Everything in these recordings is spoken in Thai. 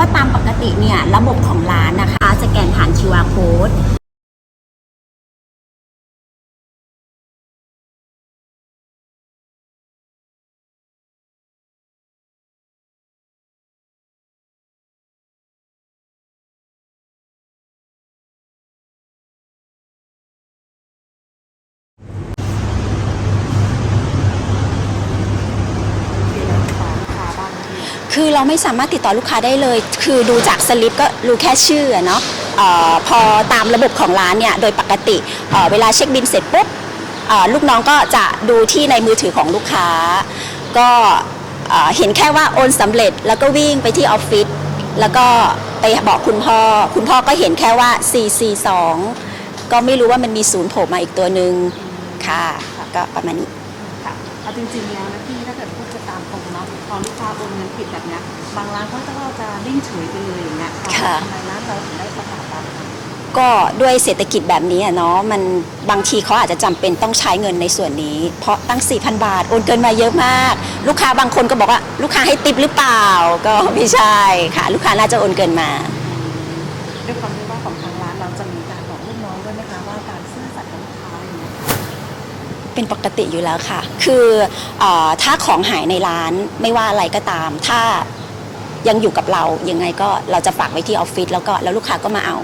ก็ตามปกติเนี่ยระบบของร้านนะคะ จะแกนผ่าน QR code คือเราไม่สามารถติดต่อลูกค้าได้เลย คือดูจากสลิปก็รู้แค่ชื่ออะเนาะเออพอตามระบบของร้านเนี่ยโดยปกติเอ่อเวลาเช็คบินเสร็จปุ๊บเอ่อลูกน้องก็จะดูที่ในมือถือของลูกค้า ก็เอ่อเห็นแค่ว่าโอนสำเร็จแล้วก็วิ่งไปที่ออฟฟิศแล้วก็ไปบอกคุณพ่อ คุณพ่อก็เห็นแค่ว่า 442 ก็ไม่รู้ว่ามันมีศูนย์โผล่มาอีกตัวหนึ่งค่ะก็ประมาณนี้ เอาจริงๆแล้วนะพี่ถ้าเกิดพูดจะตามตรงเนาะพอลูกค้าโอนเงินผิดแบบเนี้ยบางร้านเขาจะก็จะนิ่งเฉยไปเลยอย่างเงี้ยค่ะ ทำไมร้านเราถึงได้ประกาศตามนั้นก็ด้วยเศรษฐกิจแบบนี้อะเนาะมันบางทีเขาอาจจะจำเป็นต้องใช้เงินในส่วนนี้ เพราะตั้ง 4,000 บาท โอนเกินมาเยอะมาก ลูกค้าบางคนก็บอกว่าลูกค้าให้ติปหรือเปล่า ก็ไม่ใช่ค่ะ ลูกค้าน่าจะโอนเกินมา ด้วยความที่ว่าของทางร้านเราจะมีการบอกลูกน้องด้วยไหมคะว่าการซื่อสัตย์กับลูกค้าอย่างเงี้ย เป็นปกติอยู่แล้วค่ะ คือเออถ้าของหายในร้านไม่ว่าอะไรก็ตาม ถ้ายังอยู่กับเรายังไงก็เราจะฝากไว้ที่ออฟฟิศแล้วก็แล้วลูกค้าก็มาเอา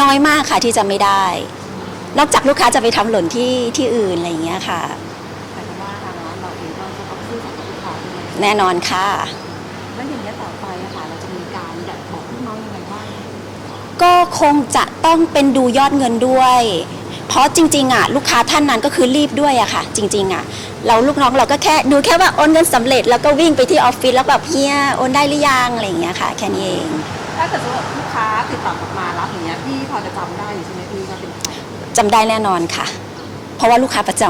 น้อยมากค่ะที่จะไม่ได้ นอกจากลูกค้าจะไปทำหล่นที่ที่อื่นอะไรอย่างเงี้ยค่ะแต่ว่าทางร้านเราเองก็จะต้องซื่อสัตย์กับลูกค้าด้วยแน่นอนค่ะแล้วอย่างเงี้ยต่อไปอะค่ะเราจะมีการแบบบอกลูกน้องยังไงบ้างก็คงจะต้องเป็นดูยอดเงินด้วย เพราะจริงๆอะลูกค้าท่านนั้นก็คือรีบด้วยอะค่ะ จริง ๆอะเราลูกน้องเราก็แค่ดูแค่ว่าโอนเงินสำเร็จ แล้วก็วิ่งไปที่ออฟฟิศแล้วแบบเฮียโอนได้หรือยังอะไรอย่างเงี้ยค่ะแค่นี้เอง ถ้าเกิดว่าลูกค้าติดต่อกลับมารับอย่างเงี้ยพี่พอจะจำได้อยู่ใช่ไหมพี่ว่าเป็นใครจำได้แน่นอนค่ะ เพราะว่าลูกค้าประจ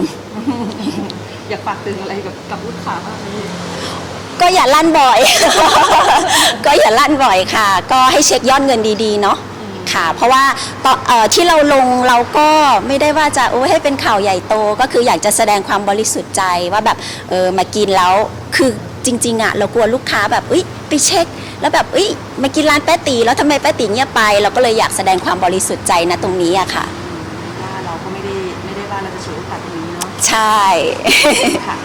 ำ อยากฝากเตือนอะไรกับกับลูกค้าบ้างไหมพี่ก็อย่าลั่นบ่อย ก็อย่าลั่นบ่อยค่ะ ก็ให้เช็คยอดเงินดีๆ เนาะ ค่ะ เพราะว่าตอนเอ่อที่เราลงเราก็ไม่ได้ว่าจะโอ้ให้เป็นข่าวใหญ่โต ก็คืออยากจะแสดงความบริสุทธิ์ใจว่าแบบเออมากินแล้วคือจริงๆอะเรากลัวลูกค้าแบบเอ้ยไปเช็ค แล้วแบบเอ้ยมากินร้านแป๊ะตีแล้วทำไมแป๊ะตีเงียบไป เราก็เลยอยากแสดงความบริสุทธิ์ใจนะตรงนี้อะค่ะว่าเราก็ไม่ได้ไม่ได้ว่าเราจะฉวยโอกาสตรงนี้เนาะใช่ค่ะ